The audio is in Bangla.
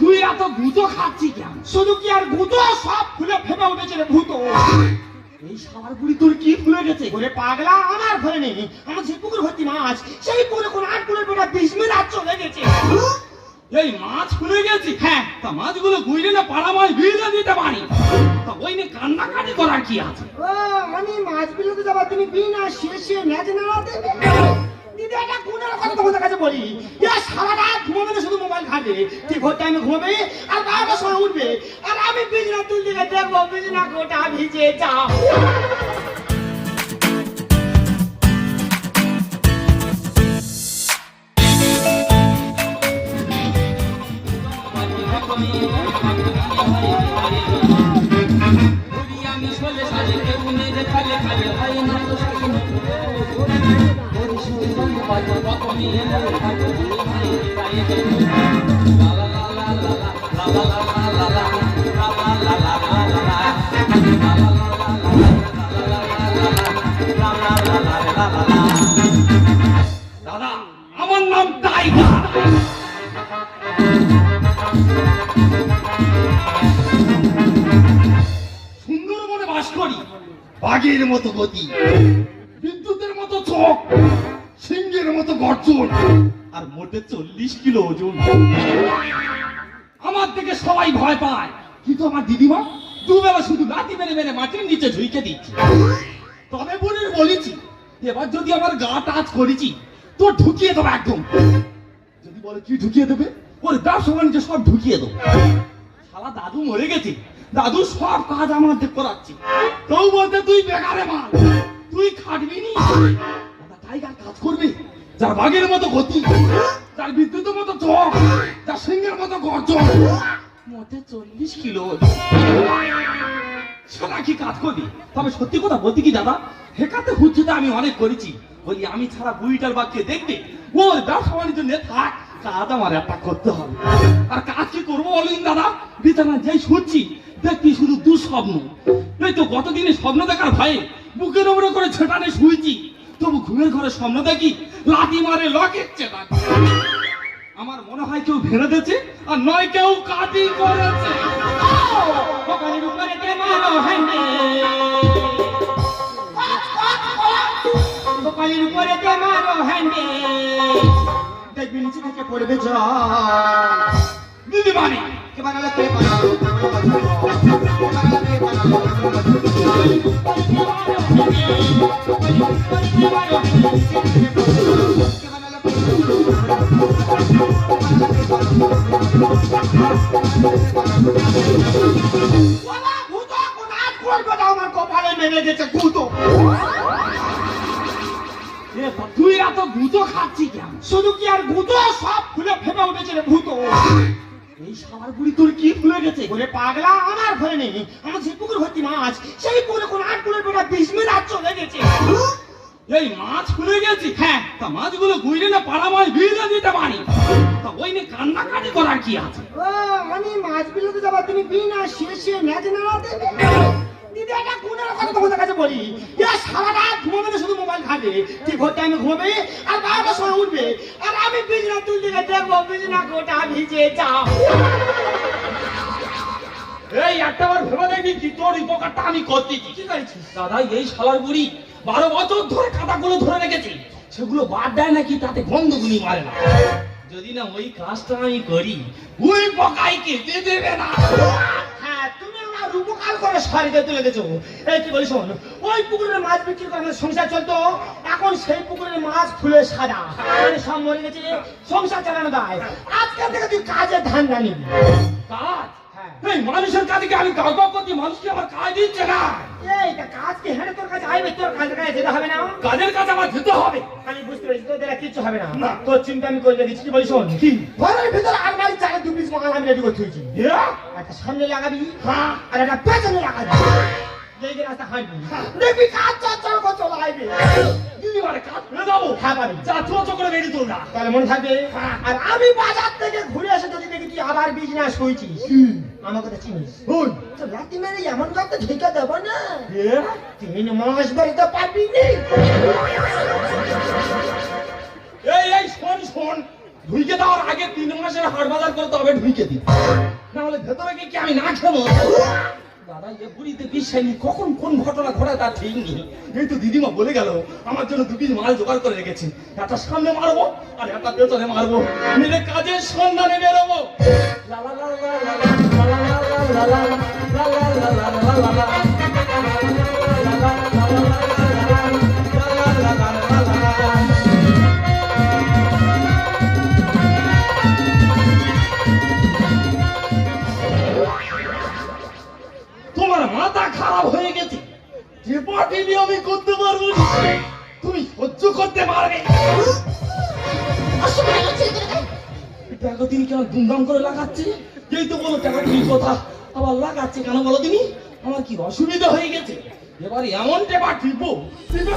তুই মাছ। সেই গেছে। হ্যাঁ মাছগুলো পাড়া মাছ ভিজে দিতে পারি। তা ওই নিয়ে কান্নাকাটি করার কি আছে? ও আমি মাছ যাবার তুমি বিনা শেষে ম্যাচ না দেবে। কাছে বলি? এ ঘুমাবে না, শুধু মোবাইল ঘাটে। ঠিক হতে আমি ঘুমাবে, আর বারোটার সময় উঠবে। আর আমি বিজনা তুলতে দেখব বিজনা গোটা ভিজে যাও। চলে সাজে কেউ নেই খালে খালে হয় না তো শাসন ওরে দাদা আমার নাম টাইগার। সুন্দরবনে বাস করি। বাঘের মতো গতি। বিদ্যুতের মতো চোখ। সিংহের মতো গর্জন। আর মোটে চল্লিশ কিলো ওজন। আমার থেকে সবাই ভয় পায়। কিন্তু আমার দিদিমা? দুবেলা শুধু লাঠি মেরে মেরে মাটির নিচে ঝুঁকে দিচ্ছি। তবে বোনের বলেছি এবার যদি আমার গা টাচ করেছি তো ঢুকিয়ে দেবো একদম। যদি বলে কি ঢুকিয়ে দেবে? ওর ব্যবসা বাণিজ্য সব ঢুকিয়ে দেবো। শালা দাদু মরে গেছে। দাদু সব কাজ আমাদের করাচ্ছে। কেউ বলতে তুই বেকারে মাল। তুই খাটবি নি? টাইগার কাজ করবে। যার বাঘের মতো গতি, যার বিদ্যুতের মতো চোখ যার সিংহের মতো গর্জন। মোটে চল্লিশ কিলো। সোনা কি কাজ করি তবে সত্যি কথা বলতে কি দাদা, হেকাতে হুচ্ছুতে আমি অনেক করেছি। বলি আমি ছাড়া বুড়িটার বাক্যে দেখবে? ওর ব্যবসা বাণিজ্য নিয়ে থাক, কাজ আমার একটা করতে হবে। আর কাজ কি করব বলুন দাদা? বিছানা যেই শুচ্ছি, দেখবি শুধু দুঃস্বপ্ন। এই তো গতদিনে স্বপ্ন দেখার ভয়ে বুকের উপরে করে ছেটানে শুয়েছি তবু ঘুমের ঘরে স্বপ্ন দেখি লাঠি মারে লকেচ্ছে আমার মনে হয় কেউ ভেড়ে দিয়েছে আর নয় কেউ কাটি করেছে। হ্যাঁ, হ্যাঁ। হ্যাঁ, দেখবি নিচে থেকে পড়বে দিদিমানি বানালে। আমার গুঁতো কেন শুধু কি আর ভূত সব খুলে ফেপে উঠেছে রে ভূত এই শালার বুড়ি তোর কি ফুলে গেছে ওরে পাগলা আমার ঘরে নেই। আমার যে পুকুর ভর্তি মাছ, সেই পুকুরে কোন আট পুকুরের বেটা বিশ মিনিট চলে গেছে। এই মাছ ফুলে গেছি। হ্যাঁ। তা মাছগুলো গুইলে না পাড়া মাছ ভিজে দিতে পারি। তা ওই নিয়ে কান্নাকাটি করার কি আছে? ও আমি মাছ বিলতে যাবার তুমি বিনা শেষে ম্যাচ না দেবে। দিদি কথা তোমাদের কাছে বলি। এ সারাটা ঘুমাবে না শুধু মোবাইল ঘাটে। ঠিক হতে আমি ঘুমাবে আর বারোটার সময় উঠবে। আর আমি বিজনা তুলতে গিয়ে দেখব বিজনা গোটা ভিজে যাও। এই একটা বার ভেবে দেখবি কি তোর উপকারটা আমি করতেছি। কি করেছিস? দাদা এই শালার বুড়ি বারো বছর ধরে কাঁটাগুলো ধরে রেখেছি। সেগুলো বাদ দেয় নাকি তাতে গন্ধগুলি মারে না। যদি না ওই কাজটা আমি করি ওই পকাই কেটে দেবে না। হ্যাঁ তুমি আমার উপকার করে সারিতে তুলে গেছো এই কি বলি শোন ওই পুকুরের মাছ বিক্রি করে সংসার চলতো এখন সেই পুকুরের মাছ ফুলে সাদা। মানে সব মরে গেছে সংসার চালানো দায় আজকাল থেকে তুই কাজের ধান জানি কাজ? হ্যাঁ। এই মানুষের কাছে কি আমি করছি মানুষকে আমার কাজ দিচ্ছে না এই তা কাজ কি হ্যাঁ তোর কাছে আইবে তোর কাজের কাছে কাজের কাজ আমার যেতে হবে। আমি বুঝতে পেরেছি তোদের আর কিচ্ছু হবে না। তোর চিন্তা আমি করে রেখেছি কি? ঘরের ভিতরে আলমারি চাকা দু পিস মাল আমি রেডি করে থুইছি এ? একটা সামনে লাগাবি হ্যাঁ। আর একটা পেছনে লাগাবি। যেই যে রাস্তা হাঁটবি। দেখবি কাজ করে চলে আইবে দিদি মানে কাজ ফেলে হ্যাঁ পাবি করে বেরিয়ে না তাহলে মনে থাকবে হ্যাঁ। আর আমি বাজার থেকে ঘুরে এসে যদি দেখি তুই আবার বিজনেস করছিস আমাকে তো চিনিস? ওই তো লাতি মেরে এমন কথা ঢেকে দেবো না? তিন মাস বাড়িতে পাবি নি। ঢুইকে দেওয়ার আগে তিন মাসের হাট বাজার করে তবে ঢুইকে দিই নাহলে ভেতরে কি আমি না খেবো দাদা বুড়িতে কখন কোন ঘটনা তার ঠিক নেই দিদিমা বলে গেল আমার জন্য দু পিস মাল জোগাড় করে রেখেছে একটা সামনে মারবো আর একটা পেছনে মারবো মিলে কাজের সন্ধানে বেরোবো যে পার্টি আমি করতে পারব তুমি সহ্য করতে পারবে। টাকা তুমি কেন দুমদাম করে লাগাচ্ছে? যেই তো বলো টাকা তুমি কথা আবার লাগাচ্ছে কেন বলো তুমি? আমার কি অসুবিধা হয়ে গেছে? এবার এমন টেপা টিপো টিপে